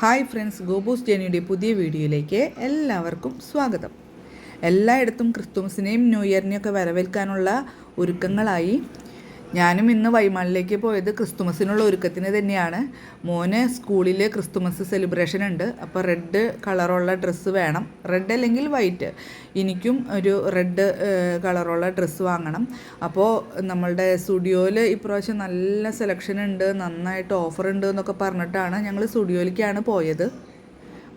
Hi friends ഗോബൂസ് ജേനിയുടെ പുതിയ വീഡിയോയിലേക്ക് എല്ലാവർക്കും സ്വാഗതം. എല്ലായിടത്തും ക്രിസ്തുമസിനെയും ന്യൂ ഇയറിനെയും ഒക്കെ വരവേൽക്കാനുള്ള ഒരുക്കങ്ങളായി ഞാനും ഇന്ന് വൈമാളിലേക്ക് പോയത് ക്രിസ്തുമസിനുള്ള ഒരുക്കത്തിന് തന്നെയാണ്. മോന് സ്കൂളിൽ ക്രിസ്തുമസ് സെലിബ്രേഷൻ ഉണ്ട്. അപ്പോൾ റെഡ് കളറുള്ള ഡ്രസ്സ് വേണം. റെഡ് അല്ലെങ്കിൽ വൈറ്റ് എനിക്കും ഒരു റെഡ് കളറുള്ള ഡ്രസ്സ് വാങ്ങണം. അപ്പോൾ നമ്മളുടെ സ്റ്റുഡിയോയിൽ ഇപ്രാവശ്യം നല്ല സെലക്ഷൻ ഉണ്ട്. നന്നായിട്ട് ഓഫർ ഉണ്ട് എന്നൊക്കെ പറഞ്ഞിട്ടാണ് ഞങ്ങൾ സ്റ്റുഡിയോയിലേക്കാണ് പോയത്.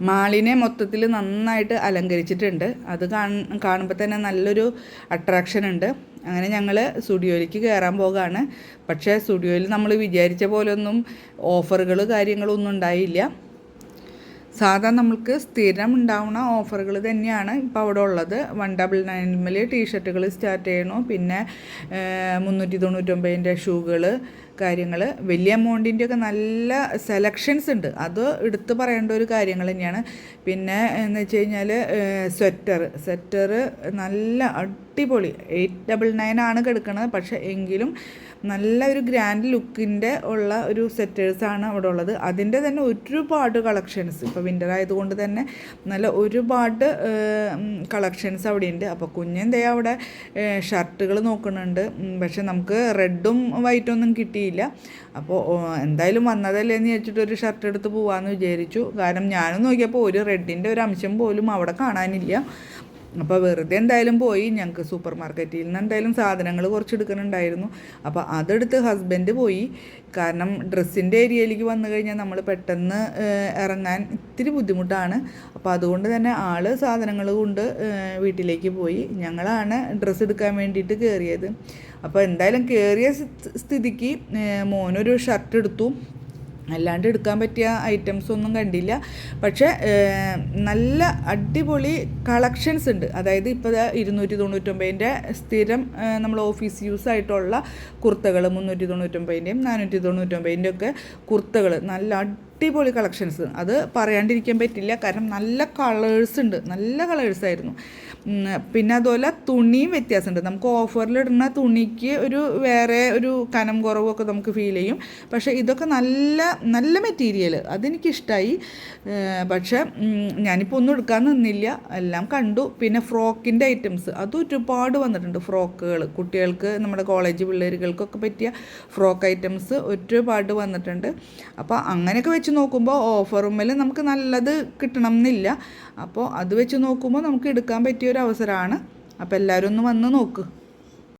മാളിനെ മൊത്തത്തിൽ നന്നായിട്ട് അലങ്കരിച്ചിട്ടുണ്ട്. അത് കാണുമ്പോൾ തന്നെ നല്ലൊരു അട്രാക്ഷൻ ഉണ്ട്. അങ്ങനെ ഞങ്ങൾ സ്റ്റുഡിയോയിലേക്ക് കയറാൻ പോകുകയാണ് പക്ഷേ സ്റ്റുഡിയോയിൽ നമ്മൾ വിചാരിച്ച പോലൊന്നും ഓഫറുകൾ കാര്യങ്ങളൊന്നും ഉണ്ടായില്ല. സാധാ നമ്മൾക്ക് സ്ഥിരം ഉണ്ടാവുന്ന ഓഫറുകൾ തന്നെയാണ് ഇപ്പോൾ അവിടെ ഉള്ളത്. വൺ ഡബിൾ നയൻമേൽ ടീഷർട്ടുകൾ സ്റ്റാർട്ട് ചെയ്യണു. പിന്നെ മുന്നൂറ്റി തൊണ്ണൂറ്റൊമ്പതിന്റെ ഷൂകൾ കാര്യങ്ങൾ വലിയ എമൗണ്ടിന്റെ ഒക്കെ നല്ല സെലക്ഷൻസ് ഉണ്ട്. അത് എടുത്ത് പറയേണ്ട ഒരു കാര്യങ്ങൾ തന്നെയാണ്. പിന്നെ എന്ന് വെച്ച് കഴിഞ്ഞാൽ സ്വെറ്റർ സ്വെറ്റർ നല്ല അടിപൊളി. എയ്റ്റ് ഡബിൾ നയൻ ആണ് കിടക്കുന്നത് പക്ഷേ എങ്കിലും നല്ല ഒരു ഗ്രാൻഡ് ലുക്കിന്റെ ഉള്ള ഒരു സെറ്റേഴ്സാണ് അവിടെ ഉള്ളത്. അതിന്റെ തന്നെ ഒരുപാട് കളക്ഷൻസ് ഇപ്പോൾ വിന്റർ ആയതുകൊണ്ട് തന്നെ നല്ല ഒരുപാട് കളക്ഷൻസ് അവിടെ ഉണ്ട്. അപ്പോൾ കുഞ്ഞെന്തേ അവിടെ ഷർട്ടുകൾ നോക്കുന്നുണ്ട്. പക്ഷെ നമുക്ക് റെഡും വൈറ്റും ഒന്നും കിട്ടിയില്ല അപ്പോൾ എന്തായാലും വന്നതല്ലേ എന്ന് വെച്ചിട്ട് ഒരു ഷർട്ട് എടുത്ത് പോകാമെന്ന് വിചാരിച്ചു. കാരണം ഞാനും നോക്കിയപ്പോൾ ഒരു റെഡിന്റെ ഒരു അംശം പോലും അവിടെ കാണാനില്ല. അപ്പോൾ വെറുതെ എന്തായാലും പോയി ഞങ്ങൾക്ക് സൂപ്പർ മാർക്കറ്റിൽ നിന്ന് എന്തായാലും സാധനങ്ങൾ കുറച്ച് എടുക്കുന്നുണ്ടായിരുന്നു അപ്പോൾ അതെടുത്ത് ഹസ്ബൻഡ് പോയി. കാരണം ഡ്രസ്സിന്റെ ഏരിയയിലേക്ക് വന്നു കഴിഞ്ഞാൽ നമ്മൾ പെട്ടെന്ന് ഇറങ്ങാൻ ഇത്തിരി ബുദ്ധിമുട്ടാണ്. അപ്പോൾ അതുകൊണ്ട് തന്നെ ആൾ സാധനങ്ങൾ കൊണ്ട് വീട്ടിലേക്ക് പോയി. ഞങ്ങളാണ് ഡ്രസ്സ് എടുക്കാൻ വേണ്ടിയിട്ട് കയറിയത് അപ്പോൾ എന്തായാലും കയറിയ സ്ഥിതിക്ക് മോനൊരു ഷർട്ട് എടുത്തു. അല്ലാണ്ട് എടുക്കാൻ പറ്റിയ ഐറ്റംസ് ഒന്നും കണ്ടില്ല. പക്ഷേ നല്ല അടിപൊളി കളക്ഷൻസ് ഉണ്ട്. അതായത് ഇപ്പോൾ ഇരുന്നൂറ്റി തൊണ്ണൂറ്റൊമ്പതിന്റെ സ്ഥിരം നമ്മൾ ഓഫീസ് യൂസ് ആയിട്ടുള്ള കുർത്തകൾ മുന്നൂറ്റി തൊണ്ണൂറ്റൊമ്പതിന്റെയും നാനൂറ്റി തൊണ്ണൂറ്റൊമ്പതിന്റെ ഒക്കെ കുർത്തകൾ നല്ല അടിപൊളി കളക്ഷൻസ്. അത് പറയാണ്ടിരിക്കാൻ പറ്റില്ല. കാരണം നല്ല കളേഴ്സ് ഉണ്ട്. നല്ല കളേഴ്സ് ആയിരുന്നു. പിന്നെ അതുപോലെ തുണിയും വ്യത്യാസമുണ്ട്. നമുക്ക് ഓഫറിലിടുന്ന തുണിക്ക് ഒരു വേറെ ഒരു കനം കുറവൊക്കെ നമുക്ക് ഫീൽ ചെയ്യും. പക്ഷേ ഇതൊക്കെ നല്ല നല്ല മെറ്റീരിയൽ അതെനിക്കിഷ്ടമായി പക്ഷേ ഞാനിപ്പോൾ ഒന്നും എടുക്കാൻ നിന്നില്ല. എല്ലാം കണ്ടു. പിന്നെ ഫ്രോക്കിന്റെ ഐറ്റംസ് അത് ഒരുപാട് വന്നിട്ടുണ്ട്. ഫ്രോക്കുകൾ കുട്ടികൾക്ക് നമ്മുടെ കോളേജ് പിള്ളേരുകൾക്കൊക്കെ പറ്റിയ ഫ്രോക്ക് ഐറ്റംസ് ഒരുപാട് വന്നിട്ടുണ്ട്. അപ്പോൾ അങ്ങനെയൊക്കെ വെച്ച് നോക്കുമ്പോൾ ഓഫറുമ്മൽ നമുക്ക് നല്ലത് കിട്ടണം എന്നില്ല അപ്പോൾ അത് വെച്ച് നോക്കുമ്പോൾ നമുക്ക് എടുക്കാൻ പറ്റിയ ഒരു അവസരമാണ് അപ്പോൾ എല്ലാവരും ഒന്ന് വന്ന് നോക്ക്.